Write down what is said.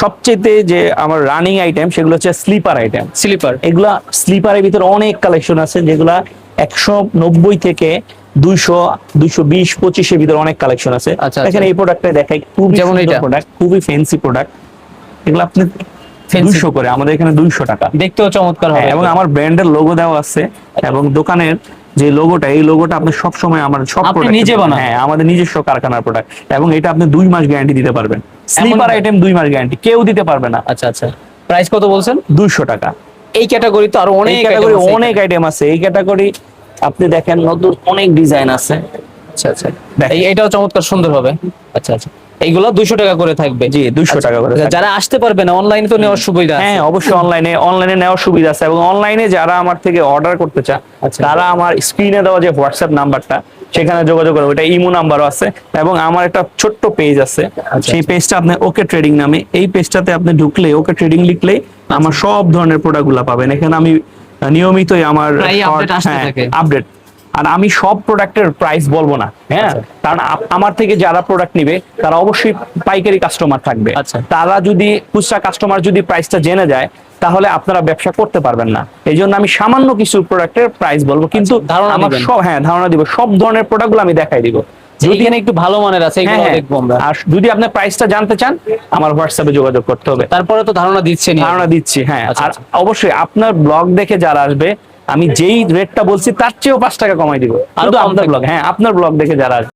সবচেয়ে যে আমার রানিং আইটেম সেগুলো হচ্ছে স্লিপার আইটেম স্লিপার এগুলা স্লিপারের ভিতরে অনেক কালেকশন আছে যেগুলা একশো নব্বই থেকে দুইশো দুইশো বিশ পঁচিশের ভিতরে অনেক কালেকশন আছে। আচ্ছা, দেখেন আচ্ছা। এই প্রোডাক্টটা দেখাই খুবই যেমন এটা? প্রোডাক্ট খুবই ফ্যান্সি প্রোডাক্ট এগুলো আপনি দুইশো করে আমাদের এখানে দুইশো টাকা। দেখতেও চমৎকার হবে। হ্যাঁ, এবং আমার ব্র্যান্ডের লোগো দেওয়া আছে এবং দোকানের যে লোগোটা এই লোগোটা আপনি সব সময় আমার সব নিজে। বানান? হ্যাঁ আমাদের নিজস্ব কারখানার প্রোডাক্ট এবং এটা আপনি দুই মাস গ্যারান্টি দিতে পারবেন। স্লিপার আইটেম দুই মাস গ্যারান্টি কেউ দিতে পারবে না। আচ্ছা আচ্ছা। প্রাইস কত বলছেন? দুইশো টাকা। এই ক্যাটাগরি তো আরও অনেক ক্যাটাগরি অনেক আইটেম আছে। এই ক্যাটাগরি আপনি দেখেন নতুন অনেক ডিজাইন আছে। আচ্ছা আচ্ছা। এটাও চমৎকার সুন্দর হবে। আচ্ছা আচ্ছা। এইগুলো দুইশো টাকা করে থাকবে। জি দুইশো আচ্ছা, টাকা করে যারা আসতে পারবে না অনলাইনে তো নেওয়ার সুবিধা হ্যাঁ অবশ্যই অনলাইনে অনলাইনে নেওয়ার সুবিধা আছে এবং অনলাইনে যারা আমার থেকে অর্ডার করতে চায় আচ্ছা। তারা আমার স্ক্রিনে দেওয়া যে হোয়াটসঅ্যাপ নাম্বারটা সেখানে যোগাযোগ করবে। ওটা ইমো নাম্বারও আছে এবং আমার একটা ছোট্ট পেজ আছে। আচ্ছা, সেই পেজটা আপনি ওকে ট্রেডিং নামে এই পেজটাতে আপনি ঢুকলে ওকে ট্রেডিং লিখলেই আমার সব ধরনের প্রোডাক্টগুলা পাবেন। এখানে আমি নিয়মিতই আমার। আপডেট আর আমি সব প্রোডাক্টের প্রাইস বলব না হ্যাঁ? আচ্ছা। কারণ আমার থেকে যারা প্রোডাক্ট নিবে তারা অবশ্যই পাইকারি কাস্টমার থাকবে। আচ্ছা। তারা যদি খুচরা কাস্টমার যদি প্রাইসটা জেনে যায় তাহলে আপনারা ব্যবসা করতে পারবেন না। এই জন্য আমি সামান্য কিছু প্রোডাক্টের প্রাইস বলব কিন্তু আচ্ছা, ধারণা আমার সব হ্যাঁ ধারণা দিব। সব ধরনের প্রোডাক্টগুলো আমি দেখাই দিব। একটু ভালো মানের আছে হ্যাঁ, এগুলো হ্যাঁ। দেখব আমরা। আর যদি আপনি প্রাইসটা জানতে চান আমার হোয়াটসঅ্যাপে যোগাযোগ করতে হবে। তারপরে তো ধারণা দিচ্ছেন ধারণা দিচ্ছি হ্যাঁ। আর। অবশ্যই আপনার ব্লগ দেখে যারা আসবে আমি যেই রেটটা বলছি তার চেয়েও পাঁচ টাকা কমাই দিব। আর আপনার ব্লগ হ্যাঁ আপনার ব্লগ দেখে যারা